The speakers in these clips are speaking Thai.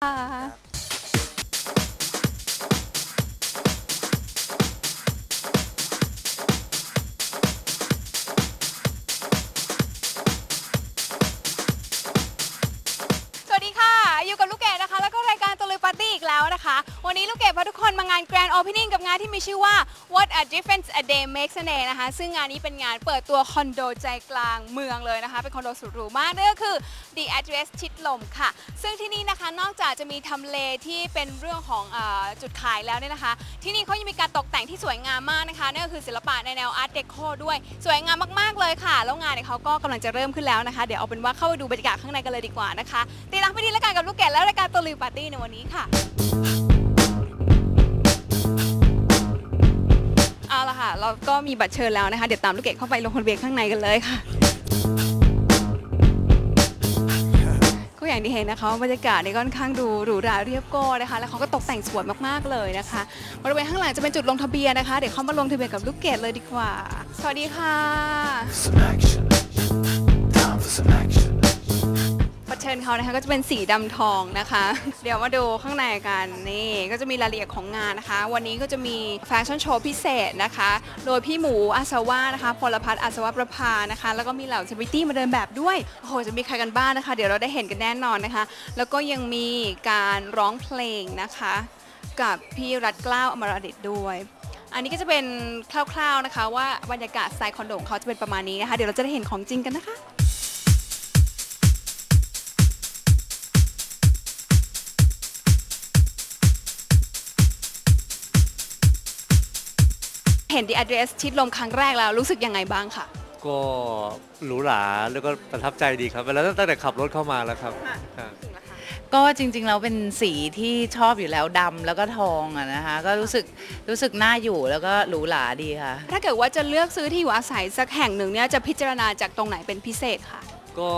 สวัสดีค่ะ อยู่กับลูกเกดนะคะ แล้วก็รายการตะลุยปาร์ตี้อีกแล้วนะคะ วันนี้ลูกเกดพาทุก Opening กับงานที่มีชื่อว่า What a Difference a Day Makes a Day นะคะ ซึ่งงานนี้เป็นงานเปิดตัวคอนโดใจกลางเมืองเลยนะคะ เป็นคอนโดสุดหรูมากนั่นก็คือ The Address ชิดลมค่ะ ซึ่งที่นี่นะคะนอกจากจะมีทำเลที่เป็นเรื่องของอจุดขายแล้วเนี่ยนะคะ ที่นี่เขายังมีการตกแต่งที่สวยงามมากนะคะนั่นก็คือศิลปะในแนว Art Deco ด้วย สวยงามมากๆเลยค่ะ แล้วงานเนี่ยเขาก็กำลังจะเริ่มขึ้นแล้วนะคะ เดี๋ยวเอาเป็นว่าเข้าไปดูบรรยากาศข้างในกันเลยดีกว่านะคะติดตามไปทีละกันกับลูกแกะและรายการตะลุยปาร์ตี้ในวันนี้ค่ะ เอาละค่ะเราก็มีบัตรเชิญแล้วนะคะ เดี๋ยวตามลูกเกดเข้าไปลงทะเบียข้างในกันเลยค่ะ ก็อย่างที่เห็นนะคะบรรยากาศในี่ค่อนข้างดูหรูหราเรียบโก้นะคะ แล้วเขาก็ตกแต่งสวยมากๆเลยนะคะบริเวณข้างหลังจะเป็นจุดลงทะเบียนนะคะ เดี๋ยวเข้ามาลงทะเบียนกับลูกเกดเลยดีกว่า สวัสดีค่ะ ชิญเขานะคะก็จะเป็นสีดำทองนะคะ เดี๋ยวมาดูข้างในกันนี่ก็จะมีรายละเอียดของงานนะคะ วันนี้ก็จะมีแฟชั่นโชว์พิเศษนะคะ โดยพี่หมูอาสวะนะคะพลพัฒน์อาสวะประภานะคะ แล้วก็มีเหล่าเซเลบริตี้มาเดินแบบด้วยโอ้โหจะมีใครกันบ้างนะคะ เดี๋ยวเราได้เห็นกันแน่นอนนะคะ แล้วก็ยังมีการร้องเพลงนะคะ กับพี่รัฐเกล้าวอมรดิตด้วยอันนี้ก็จะเป็นคร่าวๆนะคะ ว่าบรรยากาศสไตล์คอนโดของเขาจะเป็นประมาณนี้นะคะ เดี๋ยวเราจะได้เห็นของจริงกันนะคะ เห็น The Address ชิดลมครั้งแรกแล้วรู้สึกยังไงบ้างคะก็หรูหราแล้วก็ประทับใจดีครับแล้วตั้งแต่ขับรถเข้ามาแล้วครับครับก็จริงๆแล้วเป็นสีที่ชอบอยู่แล้วดำแล้วก็ทองอะนะคะก็รู้สึกรู้สึกน่าอยู่แล้วก็หรูหราดีค่ะ ถ้าเกิดว่าจะเลือกซื้อที่อยู่อาศัยสักแห่งหนึ่งเนี่ยจะพิจารณาจากตรงไหนเป็นพิเศษค่ะ ก็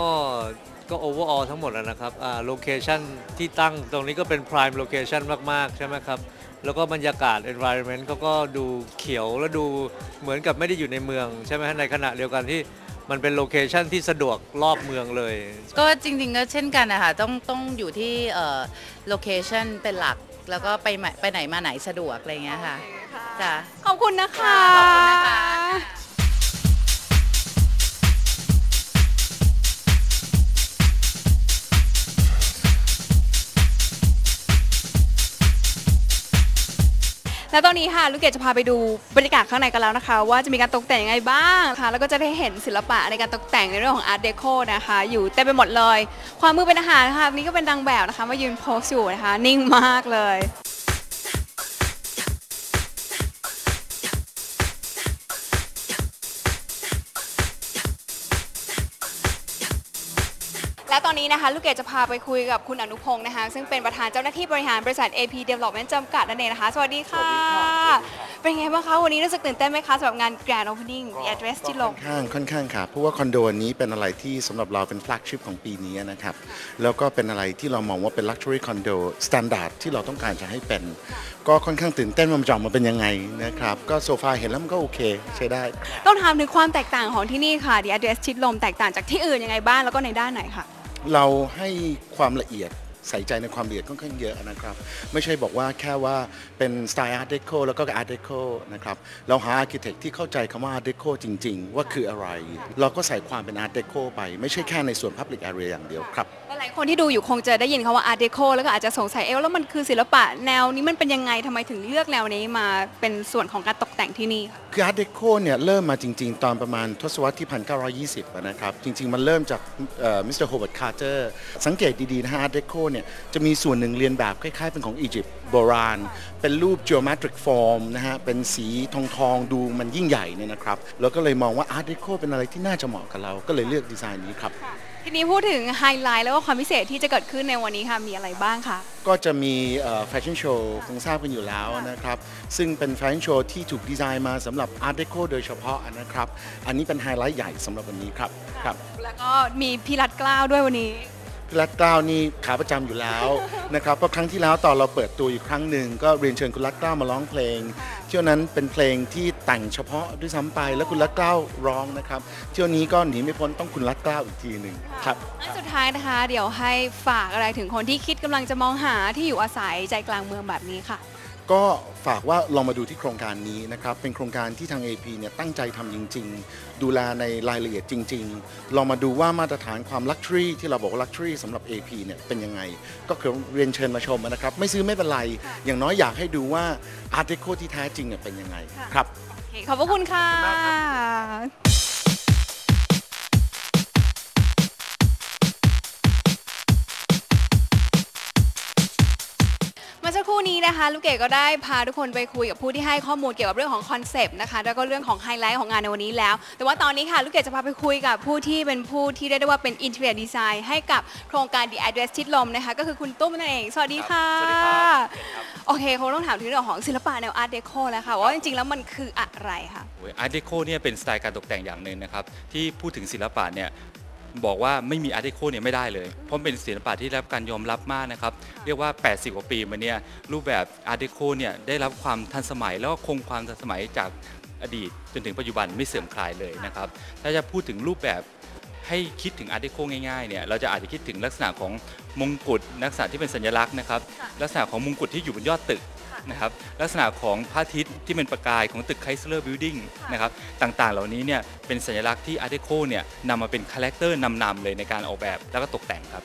ก็โอเวอร์ออทั้งหมดแล้วนะครับอ่าโลเคชันที่ตั้งตรงนี้ก็เป็น prime location มาก ๆ ใช่ไหมครับ แล้วก็บรรยากาศ environment เขาก็ดูเขียวแล้วดูเหมือนกับไม่ได้อยู่ในเมือง ใช่ไหมฮะในขณะเดียวกันที่มันเป็นโลเคชันที่สะดวกรอบเมืองเลย ก็จริง ๆ ก็เช่นกันนะคะต้องต้องอยู่ที่โลเคชันเป็นหลักแล้วก็ไปไหนไปไหนมาไหนสะดวกอะไรอย่างเงี้ยค่ะจ้ะขอบคุณนะคะขอบคุณนะคะ และตอนนี้ค่ะลูกเกดจะพาไปดูบรรยากาศข้างในกันแล้วนะคะ ว่าจะมีการตกแต่งยังไงบ้างค่ะ แล้วก็จะได้เห็นศิลปะในการตกแต่งในเรื่องของอาร์ตเดโคนะคะ อยู่เต็มไปหมดเลย ความมือเป็นอาหารนะคะนี่ก็เป็นดังแบบนะคะมายืนโพสอยู่นะคะ นิ่งมากเลย นนี้นะคะ ลูกเกดจะพาไปคุยกับคุณอนุพงศ์นะคะ ซึ่งเป็นประธานเจ้าหน้าที่บริหารบริษัท AP Development จำกัดนั่นเองนะคะ สวัสดีค่ะ เป็นไงบ้างคะ วันนี้รู้สึกตื่นเต้นไหมคะสำหรับงาน Grand Opening The Address ที่ลง ค่อนข้างค่อนข้างค่ะเพราะว่าคอนโดนี้เป็นอะไรที่สำหรับเราเป็นฟลักชิพของปีนี้นะครับ แล้วก็เป็นอะไรที่เรามองว่าเป็น Luxury Condo Standard ที่เราต้องการจะให้เป็น ก็ค่อนข้างตื่นเต้นว่ามันจะออกมาเป็นยังไงนะครับก็โซฟาเห็นแล้วมันก็โอเคใช้ได้ ต้องถามถึงความแตกต่างของที่นี่ค่ะ The Address ชิดลมแตกต่างจากที่อื่นยังไงบ้างแล้วก็ในด้านไหนคะ เราให้ความละเอียดใส่ใจในความละเอียดค่อนข้างเยอะนะครับ ไม่ใช่บอกว่าแค่ว่าเป็นสไตล์อาร์ตเดโคแล้วก็อาร์ตเดโคนะครับ เราหาอาร์เคเต็กที่เข้าใจคำว่าอาร์ตเดโคจริง ๆ ว่าคืออะไร เราก็ใส่ความเป็นอาร์ตเดโคไป ไม่ใช่แค่ในส่วนพับลิกแอเรียอย่างเดียวครับ ลายๆคนที่ดูอยู่คงจะได้ยินคำว่า Art Deco แล้วก็อาจจะสงสัยเอ๊ะแล้วมันคือศิลปะแนวนี้มันเป็นยังไงทำไมถึงเลือกแนวนี้มาเป็นส่วนของการตกแต่งที่นี่คะคือ Art Deco เนี่ยเริ่มมาจริง ๆ ตอนประมาณทศวรรษที่ 1920อะนะครับ จริง ๆ มันเริ่มจากมิสเตอร์โฮเวิร์ดคาร์เตอร์สังเกตดีๆนะฮะ Art Deco เนี่ยจะมีส่วนหนึ่งเรียนแบบคล้ายๆ เป็นของอียิปต์โบราณ เป็นรูป geometric form นะฮะเป็นสีทองทองๆดูมันยิ่งใหญ่เนี่ยนะครับแล้วก็เลยมองว่า Art Deco เป็นอะไรที่น่าจะเหมาะกับเราก็เลยเลือกดีไซน์นี้ครับ ทีนี้พูดถึงไฮไลท์แล้วก็ความพิเศษที่จะเกิดขึ้นในวันนี้ค่ะ มีอะไรบ้างคะก็จะมีแฟชั่นโชว์คงทราบกันอยู่แล้วนะครับ ซึ่งเป็นแฟชั่นโชว์ที่ถูกดีไซน์มาสำหรับ Art Deco โดยเฉพาะนะครับ อันนี้เป็นไฮไลท์ใหญ่สำหรับวันนี้ครับครับ แล้วก็มีพี่รัฐเกล้าวด้วยวันนี้พพี่ รัตเกล้านี่ขาประจำอยู่แล้วนะครับเพราะครั้งที่แล้วตอนเราเปิดตัวอยู่ครั้งหนึ่งก็เรียนเชิญคุณรัตเกล้ามาร้องเพลง เที่ยวนั้นเป็นเพลงที่แต่งเฉพาะด้วยซ้ำไปแล้วคุณรัตเกล้าร้องนะครับเที่ยวนี้ก็หนีไม่พ้นต้องคุณรัตเกล้าอีกทีหนึ่งครับอันสุดท้ายนะคะ เดี๋ยวให้ฝากอะไรถึงคนที่คิดกำลังจะมองหาที่อยู่อาศัยใจกลางเมืองแบบนี้ค่ะ ก็ฝากว่าลองมาดูที่โครงการนี้นะครับ เป็นโครงการที่ทาง AP เนี่ยตั้งใจทำจริง ๆ ดูแลในรายละเอียดจริง ๆ ลองมาดูว่ามาตรฐานความลักชัวรี่ที่เราบอกว่าลักชัวรี่สำหรับ AP เนี่ยเป็นยังไง ก็คือเรียนเชิญมาชมนะครับ ไม่ซื้อไม่เป็นไร อย่างน้อยอยากให้ดูว่า Art Deco ที่แท้จริงเนี่ยเป็นยังไงค่ะครับ โอเคขอบพระคุณค่ะ สักครู่นี้นะคะลูกเกดก็ได้พาทุกคนไปคุยกับผู้ที่ให้ข้อมูลเกี่ยวกับเรื่องของคอนเซปต์นะคะแล้วก็เรื่องของไฮไลท์ของงานในวันนี้แล้ว แต่ว่าตอนนี้ค่ะลูกเกดจะพาไปคุยกับผู้ที่เป็นผู้ที่เรียกได้ว่าเป็นอินเทอร์เน็ตดีไซน์ให้กับโครงการ The Address ชิดลมนะคะก็คือคุณตุ้มนั่นเอง สวัสดีค่ะสวัสดีครับโอเคเขาต้องถามถึงเรื่องของศิลปะแนวอาร์ตเดโคแล้วค่ะว่าจริงๆแล้วมันคืออะไรคะอาร์ตเดโคเนี่ยเป็นสไตล์การตกแต่งอย่างหนึ่งนะครับที่พูดถึงศิลปะเนี่ย บอกว่าไม่มีอาร์ตเดโคเนี่ยไม่ได้เลย เพราะเป็นศิลปะที่ได้รับการยอมรับมากนะครับ เรียกว่า 80 กว่าปีมาเนี่ยรูปแบบอาร์ตเดโคเนี่ยได้รับความทันสมัยแล้วก็คงความทันสมัยจากอดีตจนถึงปัจจุบันไม่เสื่อมคลายเลยนะครับ ถ้าจะพูดถึงรูปแบบให้คิดถึงอาร์ตเดโคง่ายๆเนี่ยเราจะอาจจะคิดถึงลักษณะของมงกุฎลักษณะที่เป็นสัญลักษณ์นะครับค่ะลักษณะของมงกุฎที่อยู่บนยอดตึก นะครับลักษณะของพระอาทิตย์ที่เป็นประกายของตึกไคสเลอร์บิลดิ่งนะครับต่างๆ เหล่านี้เนี่ยเป็นสัญลักษณ์ที่อาร์เดโคเนี่ยนำมาเป็นคาแรคเตอร์นำๆเลยในการออกแบบแล้วก็ตกแต่งครับ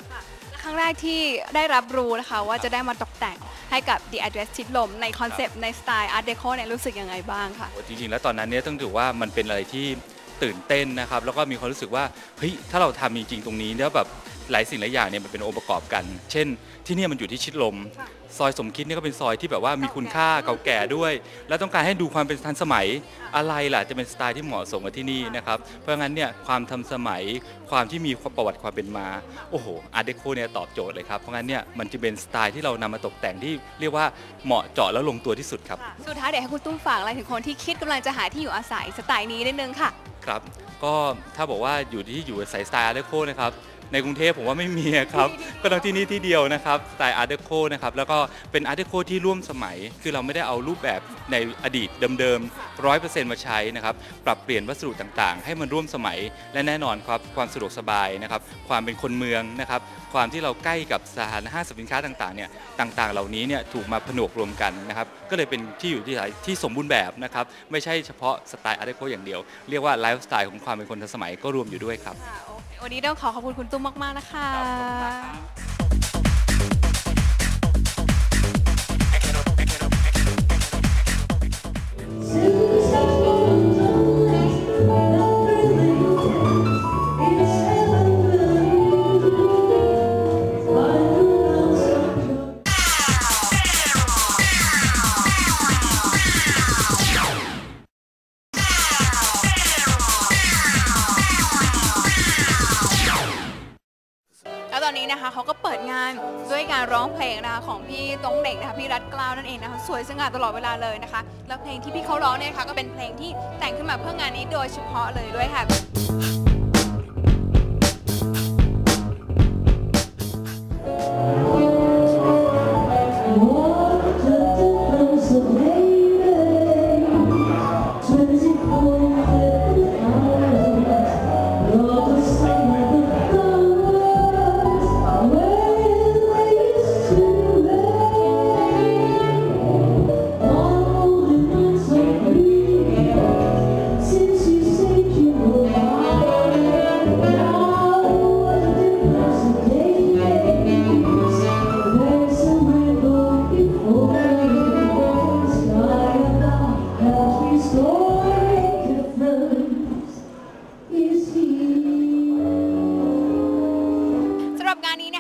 ครั้งแรกที่ได้รับรู้นะคะว่าจะได้มาตกแต่งให้กับ The Address ชิดลมในคอนเซปต์ในสไตล์ Art Deco เนี่ยรู้สึกยังไงบ้างคะโอ้จริงๆ แล้วตอนนั้นเนี่ยต้องถือว่ามันเป็นอะไรที่ตื่นเต้นนะครับ แล้วก็มีความรู้สึกว่าเฮ้ยถ้าเราทำจริงๆตรงนี้แล้วแบบหลายสิ่งหลายอย่างเนี่ยมันเป็นองค์ประกอบกัน เช่น ที่เนี่ยมันอยู่ที่ชิดลมค่ะ ซอยสมคิดเนี่ยก็เป็นซอยที่แบบว่ามีคุณค่าเก่าแก่ด้วย แล้วต้องการให้ดูความเป็นทันสมัยอะไรล่ะจะเป็นสไตล์ที่เหมาะสมกับที่นี่นะครับเพราะงั้นเนี่ยความทันสมัยความที่มีประวัติความเป็นมา โอ้โหอาร์เดโคเนี่ยตอบโจทย์เลยครับเพราะงั้นเนี่ยมันจะเป็นสไตล์ที่เรานำมาตกแต่งที่เรียกว่าเหมาะเจาะแล้วลงตัวที่สุดครับสุดท้ายเดี๋ยวให้คุณตุ้มฝากอะไรถึงคนที่คิดกำลังจะหาที่อยู่อาศัยสไตล์นี้นิดนึงค่ะ ครับ ก็ถ้าบอกว่าอยู่ที่อยู่สายสไตล์อาร์เดโคนะครับ ในกรุงเทพผมว่าไม่มีอะครับ ก็ต้องที่นี่ที่เดียวนะครับสไตล์อาร์เดโคนะครับแล้วก็เป็นอาร์เดโคที่ร่วมสมัย คือเราไม่ได้เอารูปแบบในอดีตเดิมๆร้อยเปอร์เซ็นต์มาใช้นะครับปรับเปลี่ยนวัสดุต่างๆ ให้มันร่วมสมัยและแน่นอนครับความสะดวกสบายนะครับความเป็นคนเมืองนะครับความที่เราใกล้กับสถานห้างสรรพสินค้าต่างๆเนี่ยต่างๆ เหล่านี้เนี่ยถูกมาผนวกรวมกันนะครับก็เลยเป็นที่อยู่ที่อาศัยที่สมบูรณ์แบบนะครับไม่ใช่เฉพาะสไตล์อาร์เดโคอย่างเดียว เรียกว่าไลฟ์สไตล์ของความเป็นคนทันสมัยก็รวมอยู่ด้วยครับค่ะโอเควันนี้ต้องขอขอบคุณคุณตุ้มมาก ๆ นะคะแตงเหน่งนะคะพี่รัตกล้าวนั่นเองนะคะสวยสง่าตลอดเวลาเลยนะคะ แล้วเพลงที่พี่เขาร้องเนี่ยนะคะก็เป็นเพลงที่แต่งขึ้นมาเพื่องานนี้โดยเฉพาะเลยด้วยค่ะ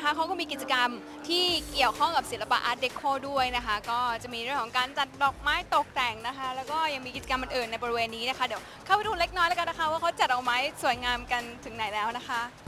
นะคะเขาก็มีกิจกรรมที่เกี่ยวข้องกับศิลปะอาร์ตเดโคด้วยนะคะ ก็จะมีเรื่องของการจัดดอกไม้ตกแต่งนะคะ แล้วก็ยังมีกิจกรรมอื่นๆในบริเวณนี้นะคะ เดี๋ยวเข้าไปดูเล็กน้อยแล้วกันนะคะ ว่าเขาจัดเอกไม้สวยงามกันถึงไหนแล้วนะคะ